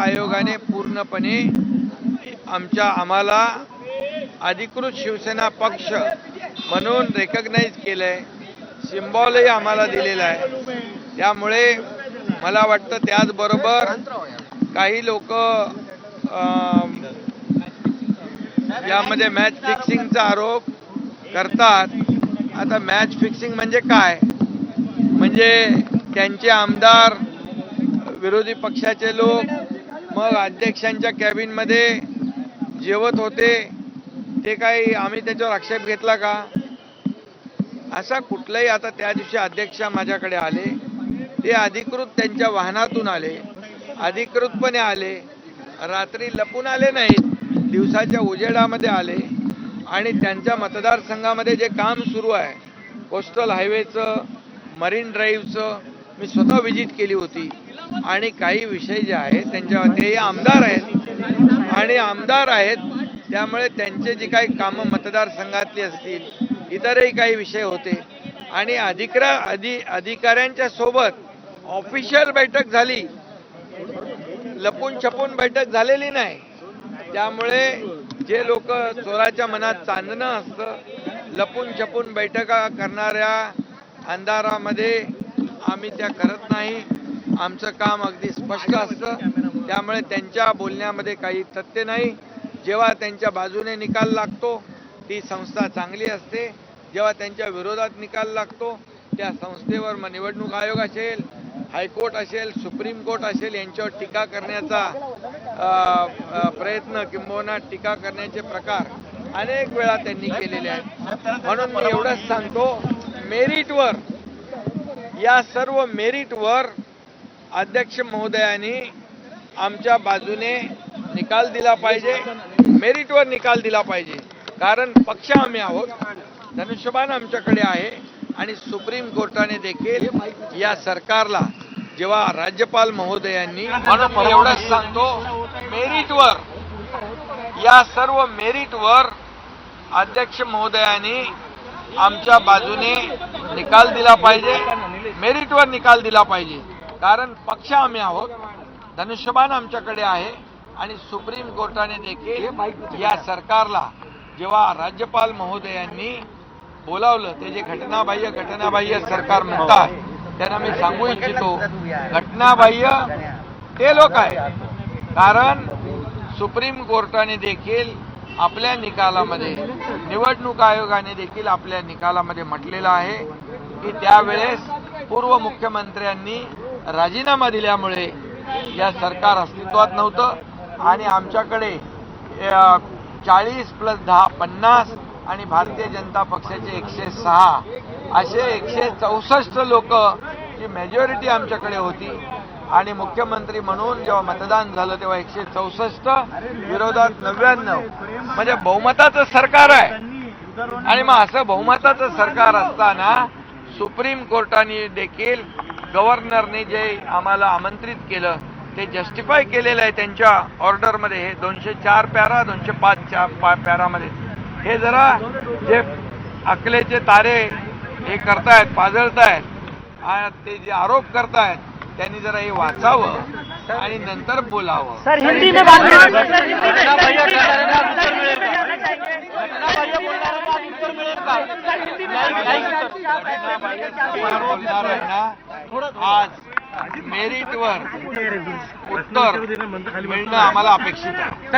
आयोगाने पूर्णपणे आमच्या आम्हाला अधिकृत शिवसेना पक्ष म्हणून रेकग्नाईज आहे सिम्बॉलही आम्हाला दिलेला आहे. त्यामुळे मला वाटतं त्याचबरोबर काही लोक यामध्ये मॅच फिक्सिंगचा आरोप करतात. आता मॅच फिक्सिंग म्हणजे काय? म्हणजे त्यांचे आमदार विरोधी पक्षाचे लोक मग अध्यक्षांच्या कॅबिनमध्ये जेवत होते. ते काही आम्ही त्याच्यावर आक्षेप घेतला का? असा कुठलाही आता त्या दिवशी अध्यक्ष माझ्याकडे आले. ते अधिकृत त्यांच्या वाहनातून आले. अधिकृतपणे आले. रात्री लपून आले नाहीत. दिवसाच्या उजेडामध्ये आले. आणि त्यांच्या मतदारसंघामध्ये जे काम सुरू आहे कोस्टल हायवेचं मरीन ड्राईव्हचं मी स्वतः व्हिजिट केली होती. आणि काही विषय जे आहेत त्यांच्या ते आमदार आहेत. आणि आमदार आहेत त्यामुळे त्यांचे जी काही कामं मतदारसंघातली असतील इतरही काही विषय होते. आणि अधिकरा अधि अधिकाऱ्यांच्या सोबत ऑफिशियल बैठक झाली. लपून छपून बैठक झालेली नाही. त्यामुळे जे लोक चोराच्या मनात चांदणं असतं लपून छपून बैठका करणाऱ्या अंधारामध्ये आम्ही त्या करत नाही. आमचं काम अगदी स्पष्ट असतं. त्यामुळे त्यांच्या बोलण्यामध्ये काही तथ्य नाही. जेव्हा त्यांच्या बाजूने निकाल लागतो ती संस्था चांगली असते. जेव्हा त्यांच्या विरोधात निकाल लागतो त्या संस्थेवर मग निवडणूक आयोग असेल हायकोर्ट असेल सुप्रीम कोर्ट असेल यांच्यावर टीका करण्याचा प्रयत्न किंबहुना टीका करण्याचे प्रकार अनेक वेळा त्यांनी केलेले आहेत. म्हणून मी एवढंच सांगतो मेरिटवर या सर्व मेरिटवर अध्यक्ष महोदयांनी आमच्या बाजूने निकाल दिला पाहिजे मेरिटवर निकाल दिला पाहिजे. कारण पक्ष आम्ही आहोत धनुष्यबाण आमच्याकडे आहे आणि सुप्रीम कोर्टाने देखील या सरकारला जेव्हा राज्यपाल महोदयांनी म्हणून एवढंच सांगतो मेरिटवर या सर्व मेरिटवर अध्यक्ष महोदयांनी आमच्या बाजूने निकाल दिला पाहिजे मेरिटवर निकाल दिला पाहिजे. कारण पक्ष आम्ही आहोत. धनुष्यबाण आमच्याकडे आहे आणि सुप्रीम कोर्टाने देखील या सरकारला जेव्हा राज्यपाल महोदयांनी बोलावलं ते जे घटनाबाह्य घटनाबाह्य सरकार म्हणतात त्यांना मी सांगू इच्छितो घटनाबाह्य ते लोक आहेत. कारण सुप्रीम कोर्टाने देखील आपल्या निकालामध्ये निवडणूक आयोगाने देखील आपल्या निकालामध्ये म्हटलेलं आहे की त्यावेळेस पूर्व मुख्यमंत्र्यांनी राजीनामा दिल्यामुळे या सरकार अस्तित्वात नव्हतं. आणि आमच्याकडे चाळीस प्लस दहा पन्नास आणि भारतीय जनता पक्षाचे एकशे सहा असे एकशे चौसष्ट लोक ही मेजॉरिटी आमच्याकडे होती. आणि मुख्यमंत्री म्हणून जेव्हा मतदान झालं तेव्हा एकशे चौसष्ट विरोधात नव्याण्णव. म्हणजे बहुमताचं सरकार आहे. आणि मग असं बहुमताचं सरकार असताना सुप्रीम कोर्टाने देखील गव्हर्नरने जे आम्हाला आमंत्रित केलं ते जस्टिफाय केलेलं आहे त्यांच्या ऑर्डरमध्ये. हे दोनशे चार पॅरा दोनशे पाच चार पा पॅरामध्ये हे जरा जे अकलेचे तारे हे करतायत पाजळतायत ते जे आरोप करतायत त्यांनी जरा हे वाचावं आणि नंतर बोलावं. बोलणार आज मेरिटवर उत्तर मिळणं आम्हाला अपेक्षित आहे.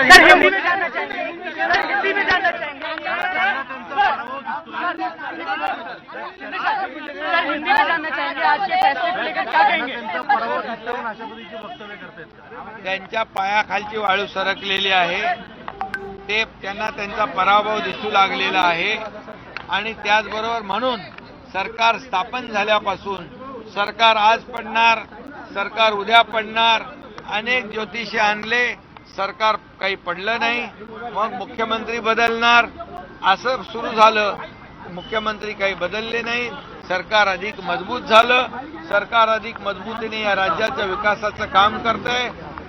त्यांच्या पायाखालची वाळू सरकलेली आहे. ते त्यांना त्यांचा पराभव दिसू लागलेला आहे. आणि त्याचबरोबर म्हणून सरकार स्थापन झाल्यापासून सरकार आज पडणार सरकार उद्या पडणार अनेक ज्योतिषी आणले सरकार काही पडलं नाही मग मुख्यमंत्री बदलणार असं सुरू झालं. मुख्यमंत्री काही बदलले नाही सरकार अधिक मजबूत झालं सरकार अधिक मजबूतीने या राज्याच्या विकासाचं काम करतंय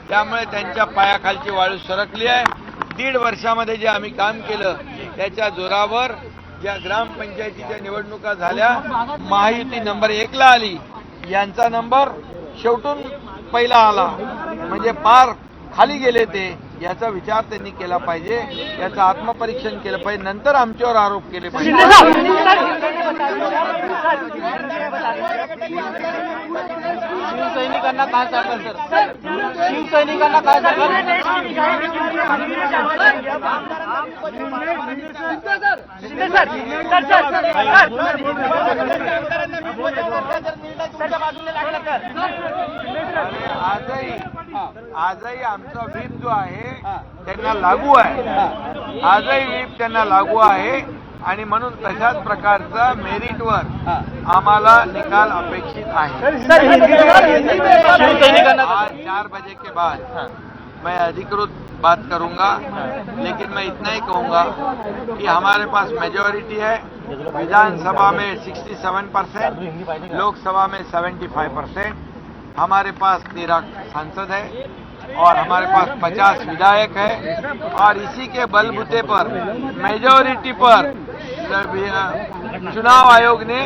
त्यामुळे त्यांच्या पायाखालची वाळू सरकली आहे. दीड वर्षामध्ये जे आम्ही काम केलं त्याच्या जोरावर ज्या ग्रामपंचायतीच्या निवडणुका झाल्या महायुती नंबर एकला आली. यांचा नंबर शेवटून पहिला आला. म्हणजे पार खाली गेले ते याचा विचार त्यांनी केला पाहिजे. याचं आत्मपरीक्षण केलं पाहिजे. नंतर आमच्यावर आरोप केले पाहिजे. शिवसैनिकांना काय सांगाल सर? शिवसैनिकांना काय सांगाल? आजही आजही आमचा व्हीप जो आहे त्यांना लागू आहे. आजही व्हीप त्यांना लागू आहे. आणि म्हणून तशाच प्रकारचा मेरिटवर आम्हाला निकाल अपेक्षित आहे. आज चार बजे के बाद मैं अधिकृत बात करूंगा लेकिन मैं इतना ही कहूंगा कि हमारे पास मेजोरिटी है। विधानसभा में 67 परसेंट लोकसभा में 75 परसेंट हमारे पास तेरह सांसद है और हमारे पास 50 विधायक है। और इसी के बलबूते पर मेजोरिटी पर चुनाव आयोग ने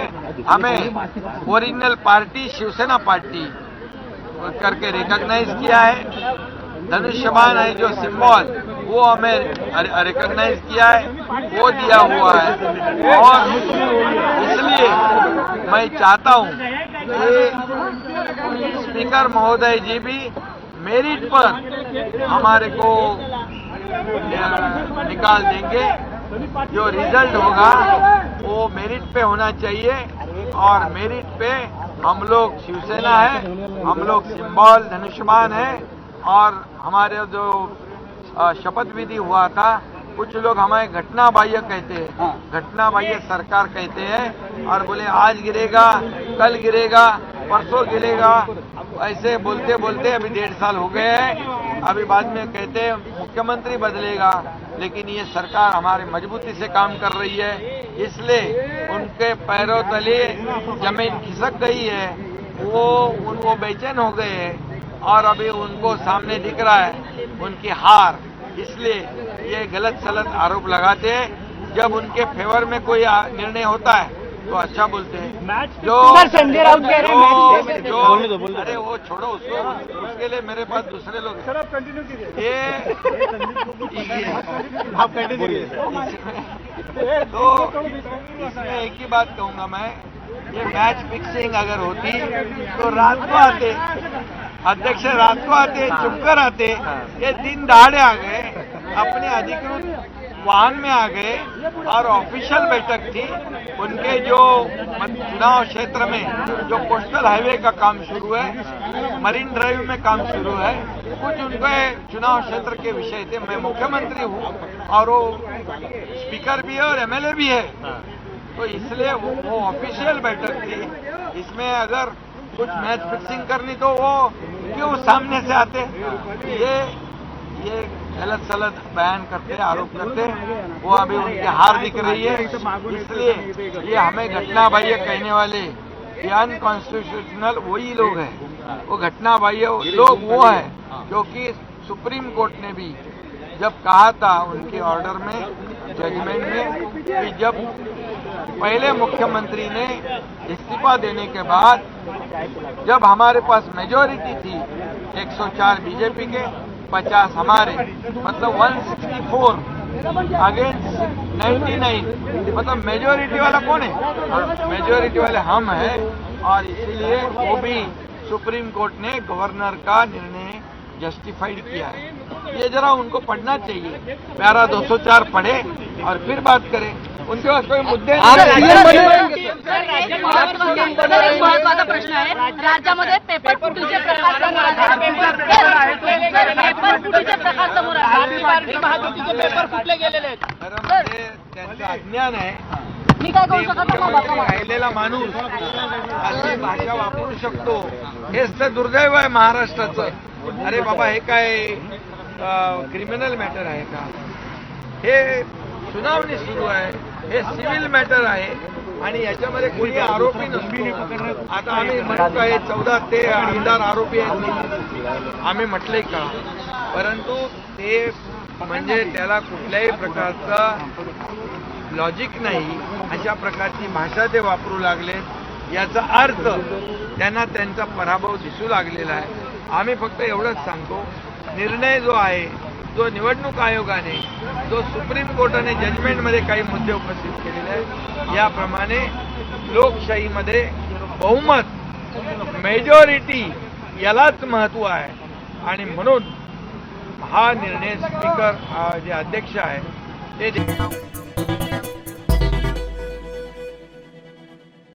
हमें ओरिजिनल पार्टी, शिवसेना पार्टी करके रिकॉग्नाइज किया है। धनुष्यमान है जो सिंबल, वो हमें रिकॉग्नाइज किया है, वो दिया हुआ है। और इसलिए मैं चाहता हूँ कि स्पीकर महोदय जी भी मेरिट पर हमारे को निकाल देंगे। जो रिज़ल्ट होगा वो मेरिट पे होना चाहिए और मेरिट पे हम लोग शिवसेना है हम लोग सिंबल धनुष्यमान है और हमारे जो शपथ विधि हुआ था कुछ लोग हमें घटना बाह्य कहते हैं। घटना बाह्य सरकार कहते हैं और बोले आज गिरेगा कल गिरेगा परसों गिरेगा। ऐसे बोलते बोलते अभी डेढ़ साल हो गए हैं। अभी बाद में कहते हैं मुख्यमंत्री बदलेगा। लेकिन ये सरकार हमारे मजबूती से काम कर रही है, इसलिए उनके पैरों तले ज़मीन खिसक गई है, वो उनको बेचैन हो गए हैं और अभी उनको सामने दिख रहा है उनकी हार। इसलिए ये गलत सलत आरोप लगाते हैं। जब उनके फेवर में कोई निर्णय होता है तो अच्छा बोलते हैं। जो सर, संजय राउत कह रहे हैं, जो दो। अरे वो छोड़ो उसको उसके लिए मेरे पास दूसरे लोग हैं। ये आप कंटिन्यू इसमें- तो इसमें एक ही बात कहूँगा मैं ये मैच फिक्सिंग अगर होती तो रात को आते। अध्यक्ष रात को आते चुपकर आते। ये दिन दहाड़े आ गए। अपने अधिकृत वाहन में आ गए और ऑफिशियल बैठक थी। उनके जो चुनाव क्षेत्र में जो कोस्टल हाईवे का काम शुरू है मरीन ड्राइव में काम शुरू है कुछ उनके चुनाव क्षेत्र के विषय थे। मैं मुख्यमंत्री हूँ और वो स्पीकर भी है और एमएलए भी है। तो इसलिए वो, ऑफिशियल बैठक थी। इसमें अगर कुछ मैच फिक्सिंग करनी तो वो क्यों सामने से आते? ये ये गलत सलत बयान करते, आरोप करते, वो अभी उनकी हार दिख रही है। इसलिए ये हमें घटना बाह्य कहने वाले, ये अनकॉन्स्टिट्यूशनल वही लोग हैं। वो घटना बाह्य लोग वो है क्योंकि सुप्रीम कोर्ट ने भी जब कहा था उनके ऑर्डर में जजमेंट में, कि जब पहले मुख्यमंत्री ने इस्तीफा देने के बाद, जब हमारे पास मेजोरिटी थी 104 बीजेपी के 50 हमारे मतलब 164 अगेंस्ट 99 मतलब मेजोरिटी वाला कौन है? मेजोरिटी वाले हम हैं, और इसीलिए वो भी सुप्रीम कोर्ट ने गवर्नर का निर्णय जस्टिफाइड किया है। ये जरा उनको पढ़ना चाहिए। प्यारा 204 पढ़े, और फिर बात करें। उनके पास कोई मुद्दे महत्त्वाचा प्रश्न आहे राज्यामध्ये पेपर फुटीचे प्रकार पेपर फुटीचे प्रकार समोर आले. महायुतीचे पेपर फुटले गेलेले आहेत. खरं म्हणजे त्यांचं अज्ञान आहे. मी काय करू शकत राहिलेला माणूस अशी भाषा वापरू शकतो. हेच तर दुर्दैव आहे महाराष्ट्राचं. अरे बाबा हे काय क्रिमिनल मॅटर आहे का? हे सुनावणी सुरू आहे. हे सिव्हिल मॅटर आहे आणि याच्यामध्ये कोणी आरोपी नसतो. आता आम्ही म्हणतो आहे चौदा ते हजार आरोपी आहेत. आम्ही म्हटले का? परंतु ते म्हणजे त्याला कुठल्याही प्रकारचा लॉजिक नाही. अशा प्रकारची भाषा ते वापरू लागले. याचा अर्थ त्यांना त्यांचा पराभव दिसू लागलेला आहे. आम्ही फक्त एवढंच सांगतो. निर्णय जो आहे जो निवडणूक आयोगाने जो सुप्रीम कोर्टाने जजमेंटमध्ये काही मुद्दे उपस्थित केलेले आहेत याप्रमाणे लोकशाहीमध्ये बहुमत मेजॉरिटी यालाच महत्त्व आहे. आणि म्हणून हा निर्णय स्पीकर जे अध्यक्ष आहे ते